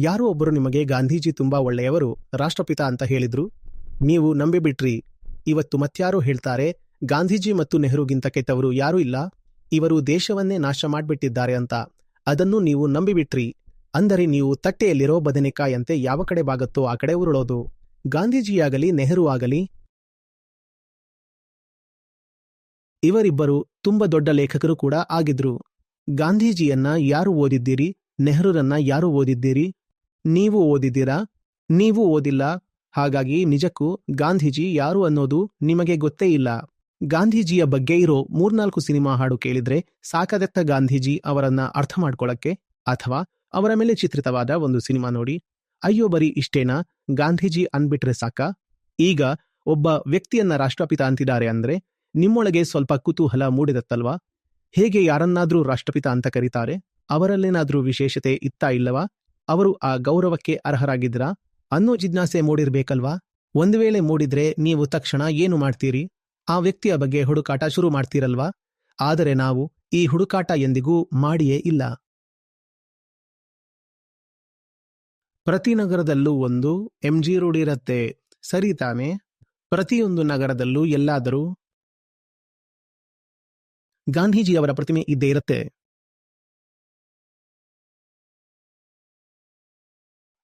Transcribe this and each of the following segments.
ಯಾರೋ ಒಬ್ಬರು ನಿಮಗೆ ಗಾಂಧೀಜಿ ತುಂಬಾ ಒಳ್ಳೆಯವರು? ರಾಷ್ಟ್ರಪಿತ ಅಂತ ಹೇಳಿದ್ರು? ನೀವು ನಂಬಿಬಿಟ್ರಿ. ಇವತ್ತು ಮತ್ಯಾರೋ ಹೇಳ್ತಾರೆ, ಗಾಂಧೀಜಿ ಮತ್ತು ನೆಹರುಗಿಂತ ಕೆಟ್ಟವರು ಯಾರೂ ಇಲ್ಲ. ಇವರು ದೇಶವನ್ನೇ ನಾಶ ಮಾಡಿಬಿಟ್ಟಿದ್ದಾರೆ ಅಂತ. ಅದನ್ನು ನೀವು ನಂಬಿಬಿಟ್ರಿ. ಅಂದರೆ ನೀವು ತಟ್ಟೆಯಲ್ಲಿರೋ ಬದನೆಕಾಯಂತೆ ಯಾವ ಕಡೆ ಬಾಗತ್ತೋ ಆ ಕಡೆ ಉರುಳೋದು. ಗಾಂಧೀಜಿಯಾಗಲಿ, ನೆಹರು ಆಗಲಿ. ಇವರಿಬ್ಬರು ತುಂಬ ದೊಡ್ಡ ಲೇಖಕರು ಕೂಡ ಆಗಿದ್ರು. ಗಾಂಧೀಜಿಯನ್ನ ಯಾರು ಓದಿದ್ದೀರಿ? ನೆಹರುರನ್ನ ಯಾರು ಓದಿದ್ದೀರಿ? ನೀವು ಓದಿದ್ದೀರಾ? ನೀವು ಓದಿಲ್ಲ? ಹಾಗಾಗಿ ನಿಜಕ್ಕೂ ಗಾಂಧೀಜಿ ಯಾರು ಅನ್ನೋದು ನಿಮಗೆ ಗೊತ್ತೇ ಇಲ್ಲ. ಗಾಂಧೀಜಿಯ ಬಗ್ಗೆ ಇರೋ ಮೂರ್ನಾಲ್ಕು ಸಿನಿಮಾ ಹಾಡು ಕೇಳಿದ್ರೆ ಸಾಕದೆತ್ತ ಗಾಂಧೀಜಿ ಅವರನ್ನ ಅರ್ಥ ಮಾಡ್ಕೊಳಕ್ಕೆ ಅಥವಾ ಅವರ ಮೇಲೆ ಚಿತ್ರಿತವಾದ ಒಂದು ಸಿನಿಮಾ ನೋಡಿ. ಅಯ್ಯೋ ಬರೀ ಇಷ್ಟೇನಾ? ಗಾಂಧೀಜಿ ಅನ್ಬಿಟ್ರೆ ಸಾಕ? ಈಗ ಒಬ್ಬ ವ್ಯಕ್ತಿಯನ್ನ ರಾಷ್ಟ್ರಪಿತ ಅಂತಿದ್ದಾರೆ ಅಂದ್ರೆ ನಿಮ್ಮೊಳಗೆ ಸ್ವಲ್ಪ ಕುತೂಹಲ ಮೂಡಿದತ್ತಲ್ವಾ? ಹೇಗೆ ಯಾರನ್ನಾದ್ರೂ ರಾಷ್ಟ್ರಪಿತ ಅಂತ ಕರೀತಾರೆ? ಅವರಲ್ಲೇನಾದ್ರೂ ವಿಶೇಷತೆ ಇತ್ತಾ ಇಲ್ಲವಾ? ಅವರು ಆ ಗೌರವಕ್ಕೆ ಅರ್ಹರಾಗಿದ್ರಾ ಅನ್ನೋ ಜಿಜ್ಞಾಸೆ ಮೂಡಿರ್ಬೇಕಲ್ವಾ? ಒಂದು ವೇಳೆ ಮೂಡಿದ್ರೆ ನೀವು ತಕ್ಷಣ ಏನು ಮಾಡ್ತೀರಿ? ಆ ವ್ಯಕ್ತಿಯ ಬಗ್ಗೆ ಹುಡುಕಾಟ ಶುರು ಮಾಡ್ತೀರಲ್ವಾ? ಆದರೆ ನಾವು ಈ ಹುಡುಕಾಟ ಎಂದಿಗೂ ಮಾಡಿಯೇ ಇಲ್ಲ. ಪ್ರತಿ ನಗರದಲ್ಲೂ ಒಂದು ಎಂಜಿ ರೋಡ್ ಇರತ್ತೆ ಸರಿ ತಾನೆ? ಪ್ರತಿಯೊಂದು ನಗರದಲ್ಲೂ ಎಲ್ಲಾದರೂ ಗಾಂಧೀಜಿಯವರ ಪ್ರತಿಮೆ ಇದ್ದೇ ಇರುತ್ತೆ.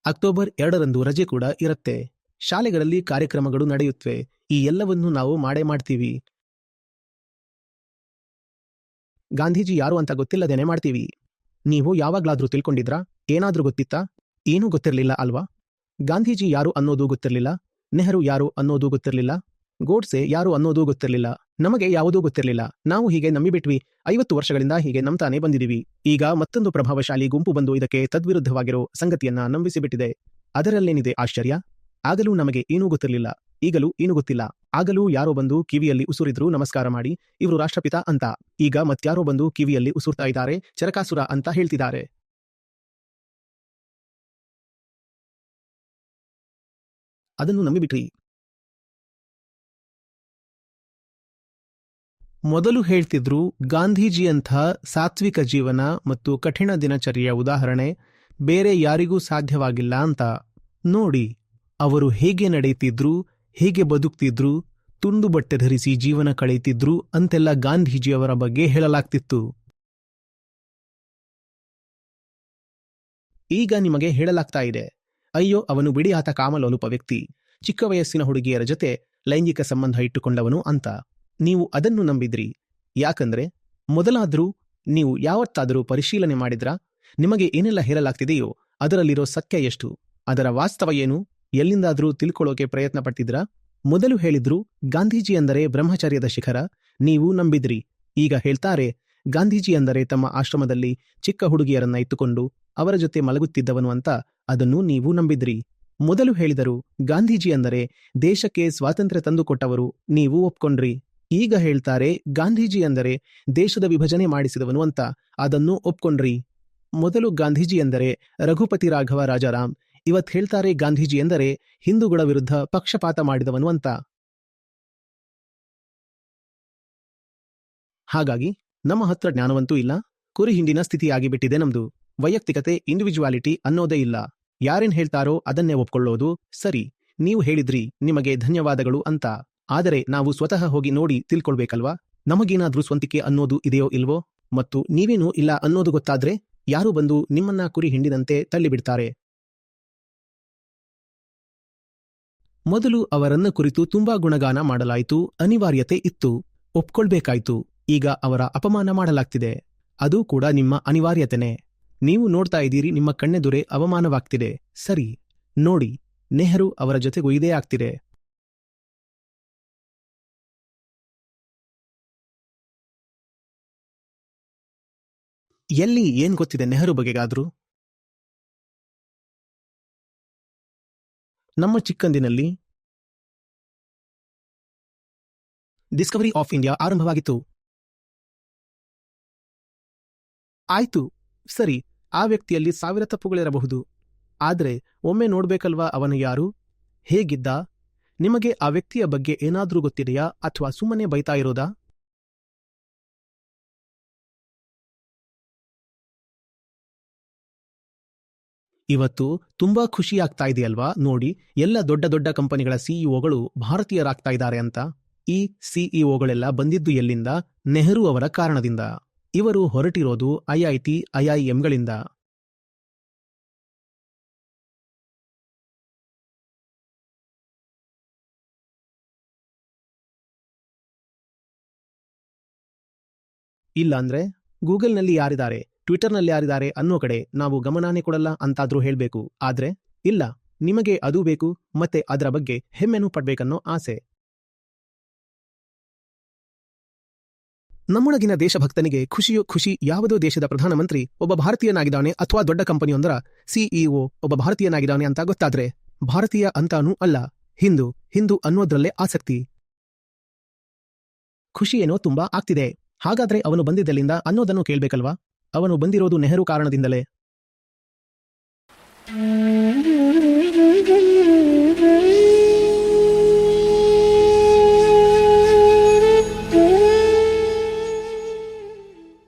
ಅಕ್ಟೋಬರ್ ಎರಡರಂದು ರಜೆ ಕೂಡ ಇರುತ್ತೆ. ಶಾಲೆಗಳಲ್ಲಿ ಕಾರ್ಯಕ್ರಮಗಳು ನಡೆಯುತ್ತವೆ ಈ ಎಲ್ಲವನ್ನೂ ನಾವು ಮಾಡೇ ಮಾಡ್ತೀವಿ. ಗಾಂಧೀಜಿ ಯಾರು ಅಂತ ಗೊತ್ತಿಲ್ಲದೇನೆ ಮಾಡ್ತೀವಿ. ನೀವು ಯಾವಾಗ್ಲಾದ್ರೂ ತಿಳ್ಕೊಂಡಿದ್ರಾ? ಏನಾದ್ರೂ ಗೊತ್ತಿತ್ತಾ? ಏನೂ ಗೊತ್ತಿರಲಿಲ್ಲ ಅಲ್ವಾ? ಗಾಂಧೀಜಿ ಯಾರು ಅನ್ನೋದು ಗೊತ್ತಿರಲಿಲ್ಲ. ನೆಹರು ಯಾರು ಅನ್ನೋದು ಗೊತ್ತಿರಲಿಲ್ಲ. ಗೋಡ್ಸೆ ಯಾರು ಅನ್ನೋದು ಗೊತ್ತಿರಲಿಲ್ಲ. ನಮಗೆ ಯಾವುದೂ ಗೊತ್ತಿರಲಿಲ್ಲ. ನಾವು ಹೀಗೆ ನಂಬಿಬಿಟ್ವಿ. ಐವತ್ತು ವರ್ಷಗಳಿಂದ ಹೀಗೆ ನಂಬ್ತಾನೆ ಬಂದಿದೀವಿ. ಈಗ ಮತ್ತೊಂದು ಪ್ರಭಾವಶಾಲಿ ಗುಂಪು ಬಂದು ಇದಕ್ಕೆ ತದ್ವಿರುದ್ಧವಾಗಿರೋ ಸಂಗತಿಯನ್ನ ನಂಬಿಸಿಬಿಟ್ಟಿದೆ. ಅದರಲ್ಲೇನಿದೆ ಆಶ್ಚರ್ಯ? ಆಗಲೂ ನಮಗೆ ಏನೂ ಗೊತ್ತಿರಲಿಲ್ಲ. ಈಗಲೂ ಏನೂ ಗೊತ್ತಿಲ್ಲ. ಆಗಲೂ ಯಾರೋ ಬಂದು ಕಿವಿಯಲ್ಲಿ ಉಸುರಿದ್ರು, ನಮಸ್ಕಾರ ಮಾಡಿ, ಇವರು ರಾಷ್ಟ್ರಪಿತ ಅಂತ. ಈಗ ಮತ್ಯಾರೋ ಬಂದು ಕಿವಿಯಲ್ಲಿ ಉಸುರ್ತಾ ಇದ್ದಾರೆ, ಚರಕಾಸುರ ಅಂತ ಹೇಳ್ತಿದ್ದಾರೆ. ಅದನ್ನು ನಂಬಿಬಿಟ್ರಿ. ಮೊದಲು ಹೇಳ್ತಿದ್ರು ಗಾಂಧೀಜಿಯಂಥ ಸಾತ್ವಿಕ ಜೀವನ ಮತ್ತು ಕಠಿಣ ದಿನಚರಿಯ ಉದಾಹರಣೆ, ಬೇರೆ ಯಾರಿಗೂ ಸಾಧ್ಯವಾಗಿಲ್ಲ ಅಂತ. ನೋಡಿ, ಅವರು ಹೇಗೆ ನಡೆಯುತ್ತಿದ್ರು, ಹೇಗೆ ಬದುಕ್ತಿದ್ರು, ತುಂಡು ಬಟ್ಟೆ ಧರಿಸಿ ಜೀವನ ಕಳೆಯುತ್ತಿದ್ರು ಅಂತೆಲ್ಲ ಗಾಂಧೀಜಿಯವರ ಬಗ್ಗೆ ಹೇಳಲಾಗ್ತಿತ್ತು. ಈಗ ನಿಮಗೆ ಹೇಳಲಾಗ್ತಾ ಇದೆ, ಅಯ್ಯೋ ಅವನು ಬಿಡಿ ಆತ ಕಾಮಲೋಲುಪ ವ್ಯಕ್ತಿ, ಚಿಕ್ಕ ವಯಸ್ಸಿನ ಹುಡುಗಿಯರ ಜೊತೆ ಲೈಂಗಿಕ ಸಂಬಂಧ ಇಟ್ಟುಕೊಂಡವನು ಅಂತ. ನೀವು ಅದನ್ನು ನಂಬಿದ್ರಿ. ಯಾಕಂದ್ರೆ ಮೊದಲಾದರೂ ನೀವು ಯಾವತ್ತಾದರೂ ಪರಿಶೀಲನೆ ಮಾಡಿದ್ರಾ? ನಿಮಗೆ ಏನೆಲ್ಲ ಹೇಳಲಾಗ್ತಿದೆಯೋ ಅದರಲ್ಲಿರೋ ಸತ್ಯ ಎಷ್ಟು? ಅದರ ವಾಸ್ತವ ಏನು? ಎಲ್ಲಿಂದಾದರೂ ತಿಳ್ಕೊಳ್ಳೋಕೆ ಪ್ರಯತ್ನ ಪಡ್ತಿದ್ರಾ? ಮೊದಲು ಹೇಳಿದ್ರು ಗಾಂಧೀಜಿ ಅಂದರೆ ಬ್ರಹ್ಮಚರ್ಯದ ಶಿಖರ, ನೀವು ನಂಬಿದ್ರಿ. ಈಗ ಹೇಳ್ತಾರೆ ಗಾಂಧೀಜಿ ಅಂದರೆ ತಮ್ಮ ಆಶ್ರಮದಲ್ಲಿ ಚಿಕ್ಕ ಹುಡುಗಿಯರನ್ನ ಇತ್ತುಕೊಂಡು ಅವರ ಜೊತೆ ಮಲಗುತ್ತಿದ್ದವನು ಅಂತ ಅದನ್ನು ನೀವು ನಂಬಿದ್ರಿ. ಮೊದಲು ಹೇಳಿದರು ಗಾಂಧೀಜಿ ಅಂದರೆ ದೇಶಕ್ಕೆ ಸ್ವಾತಂತ್ರ್ಯ ತಂದುಕೊಟ್ಟವರು ನೀವು ಒಪ್ಕೊಂಡ್ರಿ. ಈಗ ಹೇಳ್ತಾರೆ, ಗಾಂಧೀಜಿ ಅಂದರೆ ದೇಶದ ವಿಭಜನೆ ಮಾಡಿಸಿದವನು ಅಂತ. ಅದನ್ನು ಒಪ್ಕೊಂಡ್ರಿ. ಮೊದಲು ಗಾಂಧೀಜಿ ಎಂದರೆ ರಘುಪತಿ ರಾಘವ ರಾಜಾರಾಮ್. ಇವತ್ ಹೇಳ್ತಾರೆ ಗಾಂಧೀಜಿ ಎಂದರೆ ಹಿಂದೂಗಳ ವಿರುದ್ಧ ಪಕ್ಷಪಾತ ಮಾಡಿದವನು ಅಂತ. ಹಾಗಾಗಿ ನಮ್ಮ ಹತ್ರ ಜ್ಞಾನವಂತೂ ಇಲ್ಲ, ಕುರಿ ಹಿಂಡಿನ ಸ್ಥಿತಿಯಾಗಿಬಿಟ್ಟಿದೆ ನಮ್ದು. ವೈಯಕ್ತಿಕತೆ ಇಂಡಿವಿಜುವಾಲಿಟಿ ಅನ್ನೋದೇ ಇಲ್ಲ. ಯಾರೇನ್ ಹೇಳ್ತಾರೋ ಅದನ್ನೇ ಒಪ್ಕೊಳ್ಳೋದು ಸರಿ. ನೀವು ಹೇಳಿದ್ರಿ, ನಿಮಗೆ ಧನ್ಯವಾದಗಳು ಅಂತ. ಆದರೆ ನಾವು ಸ್ವತಃ ಹೋಗಿ ನೋಡಿ ತಿಳ್ಕೊಳ್ಬೇಕಲ್ವಾ? ನಮಗೇನಾದ್ರೂ ಸ್ವಂತಿಕೆ ಅನ್ನೋದು ಇದೆಯೋ ಇಲ್ವೋ? ಮತ್ತು ನೀವೇನು ಇಲ್ಲ ಅನ್ನೋದು ಗೊತ್ತಾದ್ರೆ ಯಾರು ಬಂದು ನಿಮ್ಮನ್ನ ಕುರಿ ಹಿಂಡಿದಂತೆ ತಳ್ಳಿಬಿಡ್ತಾರೆ. ಮೊದಲು ಅವರನ್ನ ಕುರಿತು ತುಂಬಾ ಗುಣಗಾನ ಮಾಡಲಾಯಿತು, ಅನಿವಾರ್ಯತೆ ಇತ್ತು, ಒಪ್ಕೊಳ್ಬೇಕಾಯ್ತು, ಈಗ ಅವರ ಅಪಮಾನ ಮಾಡಲಾಗ್ತಿದೆ. ಅದು ಕೂಡ ನಿಮ್ಮ ಅನಿವಾರ್ಯತೆನೆ. ನೀವು ನೋಡ್ತಾ ಇದ್ದೀರಿ ನಿಮ್ಮ ಕಣ್ಣೆದುರೆ ಅವಮಾನವಾಗ್ತಿದೆ. ಸರಿ, ನೋಡಿ, ನೆಹರು ಅವರ ಜೊತೆಗೂ ಇದೇ ಆಗ್ತಿದೆ. ಎಲ್ಲಿ ಏನ್ ಗೊತ್ತಿದೆ ನೆಹರು ಬಗೆಗಾದ್ರೂ? ನಮ್ಮ ಚಿಕ್ಕಂದಿನಲ್ಲಿ ಡಿಸ್ಕವರಿ ಆಫ್ ಇಂಡಿಯಾ ಆರಂಭವಾಗಿತ್ತು. ಆಯ್ತು, ಸರಿ, ಆ ವ್ಯಕ್ತಿಯಲ್ಲಿ ಸಾವಿರ ತಪ್ಪುಗಳಿರಬಹುದು. ಆದರೆ, ಒಮ್ಮೆ ನೋಡ್ಬೇಕಲ್ವಾ ಅವನು ಯಾರು? ಹೇಗಿದ್ದ? ನಿಮಗೆ ಆ ವ್ಯಕ್ತಿಯ ಬಗ್ಗೆ ಏನಾದ್ರೂ ಗೊತ್ತಿದೆಯಾ ಅಥವಾ ಸುಮ್ಮನೆ ಬೈತಾ ಇರೋದಾ? ಇವತ್ತು ತುಂಬಾ ಖುಷಿ ಆಗ್ತಾ ಇದೆಯಲ್ವಾ? ನೋಡಿ, ಎಲ್ಲ ದೊಡ್ಡ ದೊಡ್ಡ ಕಂಪನಿಗಳ ಸಿಇಒಗಳು ಭಾರತೀಯರಾಗ್ತಾ ಇದ್ದಾರೆ ಅಂತ. ಈ ಸಿಇಒಗಳೆಲ್ಲ ಬಂದಿದ್ದು ಎಲ್ಲಿಂದ? ನೆಹರು ಅವರ ಕಾರಣದಿಂದ. ಇವರು ಹೊರಟಿರೋದು ಐಐಟಿ ಐಐಎಂಗಳಿಂದ ಇಲ್ಲಾಂದ್ರೆ ಗೂಗಲ್ನಲ್ಲಿ ಯಾರಿದ್ದಾರೆ? ಟ್ವಿಟರ್ನಲ್ಲಿ ಯಾರಿದ್ದಾರೆ ಅನ್ನೋ ಕಡೆ ನಾವು ಗಮನಾನೇ ಕೊಡಲ್ಲ ಅಂತಾದ್ರೂ ಹೇಳಬೇಕು. ಆದ್ರೆ, ಇಲ್ಲ, ನಿಮಗೆ ಅದು ಬೇಕು, ಮತ್ತೆ ಅದರ ಬಗ್ಗೆ ಹೆಮ್ಮೆನೂ ಪಡ್ಬೇಕನ್ನೋ ಆಸೆ. ನಮ್ಮೊಳಗಿನ ದೇಶಭಕ್ತನಿಗೆ ಖುಷಿಯೋ ಖುಷಿ ಯಾವುದೋ ದೇಶದ ಪ್ರಧಾನಮಂತ್ರಿ, ಒಬ್ಬ ಭಾರತೀಯನಾಗಿದ್ದಾನೆ ಅಥವಾ ದೊಡ್ಡ ಕಂಪನಿಯೊಂದರ ಸಿಇಒ ಒಬ್ಬ ಭಾರತೀಯನಾಗಿದ್ದಾನೆ ಅಂತ ಗೊತ್ತಾದ್ರೆ, ಭಾರತೀಯ ಅಂತಾನೂ ಅಲ್ಲ, ಹಿಂದೂ ಹಿಂದೂ ಅನ್ನೋದ್ರಲ್ಲೇ ಆಸಕ್ತಿ. ಖುಷಿ ಏನೋ ತುಂಬಾ ಆಗ್ತಿದೆ. ಹಾಗಾದ್ರೆ ಅವನು ಬಂದಿದ್ದಲ್ಲಿಂದ ಅನ್ನೋದನ್ನು ಕೇಳ್ಬೇಕಲ್ವಾ? ಅವನು ಬಂದಿರೋದು ನೆಹರು ಕಾರಣದಿಂದಲೇ.